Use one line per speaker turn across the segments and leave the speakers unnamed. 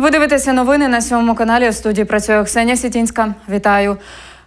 Ви дивитеся новини на сьомому каналі. В студії працює Ксенія Сітінська. Вітаю.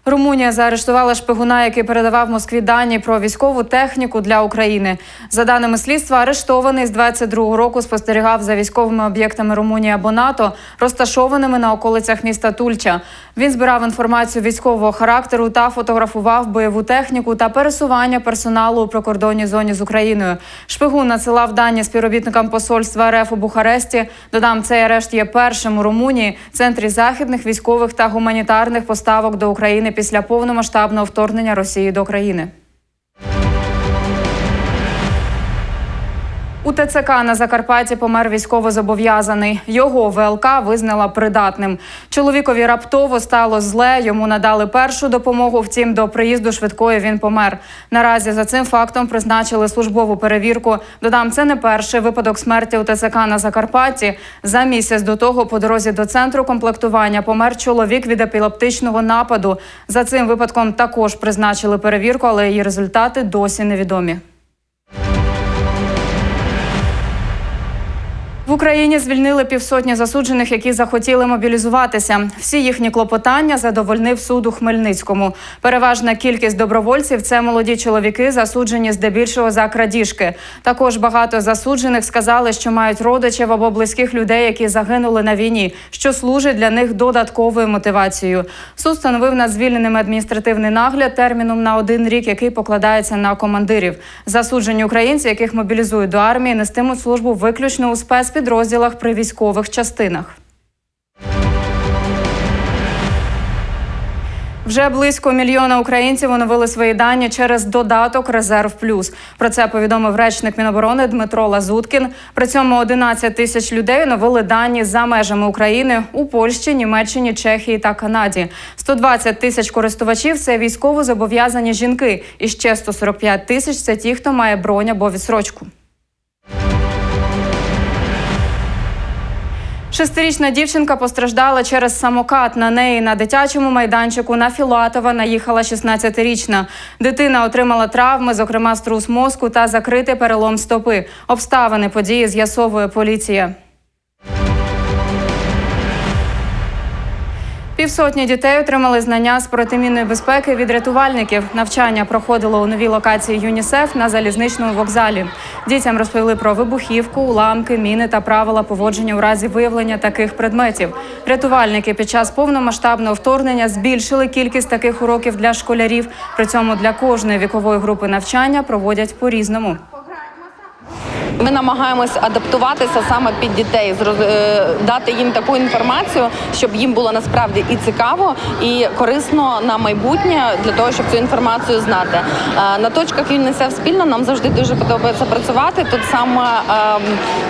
Румунія заарештувала шпигуна, який передавав Москві дані про військову техніку для України. За даними слідства, арештований з 22-го року спостерігав за військовими об'єктами Румунії або НАТО, розташованими на околицях міста Тульча. Він збирав інформацію військового характеру та фотографував бойову техніку та пересування персоналу у прикордонній зоні з Україною. Шпигун надсилав дані співробітникам посольства РФ у Бухаресті. Додам, цей арешт є першим у Румунії, центрі західних військових та гуманітарних поставок до України після повномасштабного вторгнення Росії до країни. У ТЦК на Закарпатті помер військовозобов'язаний. Його ВЛК визнала придатним. Чоловікові раптово стало зле. Йому надали першу допомогу. Втім, до приїзду швидкої він помер. Наразі за цим фактом призначили службову перевірку. Додам, це не перший випадок смерті у ТЦК на Закарпатті. За місяць до того по дорозі до центру комплектування помер чоловік від епілептичного нападу. За цим випадком також призначили перевірку, але її результати досі невідомі. В Україні звільнили півсотні засуджених, які захотіли мобілізуватися. Всі їхні клопотання задовольнив суд у Хмельницькому. Переважна кількість добровольців це молоді чоловіки, засуджені здебільшого за крадіжки. Також багато засуджених сказали, що мають родичів або близьких людей, які загинули на війні, що служить для них додатковою мотивацією. Суд встановив над звільненими адміністративний нагляд терміном на один рік, який покладається на командирів. Засуджені українці, яких мобілізують до армії, нестимуть службу виключно у спецпідрозділах при військових частинах. Вже близько мільйона українців оновили свої дані через додаток Резерв Плюс. Про це повідомив речник Міноборони Дмитро Лазуткін. При цьому 11 тисяч людей оновили дані за межами України у Польщі, Німеччині, Чехії та Канаді. 120 тисяч користувачів це військово зобов'язані жінки. І ще 145 тисяч це ті, хто має бронь або відсрочку. Шестирічна дівчинка постраждала через самокат. На неї на дитячому майданчику на Філатова наїхала 16-річна. Дитина отримала травми, зокрема струс мозку та закритий перелом стопи. Обставини події з'ясовує поліція. Півсотні дітей отримали знання з протимінної безпеки від рятувальників. Навчання проходило у новій локації ЮНІСЕФ на залізничному вокзалі. Дітям розповіли про вибухівку, уламки, міни та правила поводження у разі виявлення таких предметів. Рятувальники під час повномасштабного вторгнення збільшили кількість таких уроків для школярів. При цьому для кожної вікової групи навчання проводять по-різному.
Ми намагаємось адаптуватися саме під дітей, е, дати їм таку інформацію, щоб їм було насправді і цікаво, і корисно на майбутнє для того, щоб цю інформацію знати. Е, На точках ЮНІСЕФ спільно нам завжди дуже подобається працювати. Тут саме ем,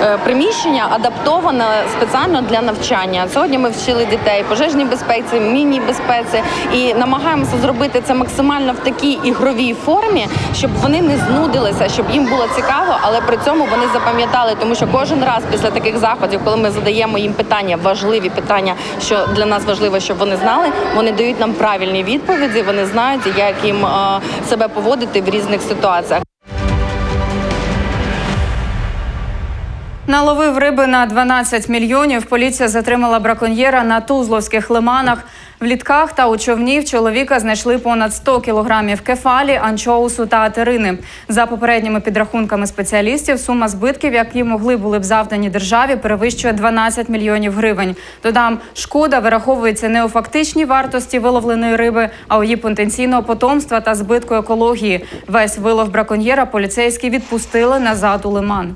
е, приміщення адаптоване спеціально для навчання. Сьогодні ми вчили дітей пожежній безпеці, міні безпеці і намагаємося зробити це максимально в такій ігровій формі, щоб вони не знудилися, щоб їм було цікаво, але при цьому вони запам'ятали, тому що кожен раз після таких заходів, коли ми задаємо їм питання, важливі питання, що для нас важливо, щоб вони знали, вони дають нам правильні відповіді. Вони знають, як їм е, себе поводити в різних ситуаціях.
Наловив риби на 12 мільйонів. Поліція затримала браконьєра на Тузловських лиманах. В літках та у човні в чоловіка знайшли понад 100 кілограмів кефалі, анчоусу та атерини. За попередніми підрахунками спеціалістів, сума збитків, які могли були б завдані державі, перевищує 12 мільйонів гривень. Додам, шкода вираховується не у фактичній вартості виловленої риби, а у її потенційного потомства та збитку екології. Весь вилов браконьєра поліцейські відпустили назад у лиман.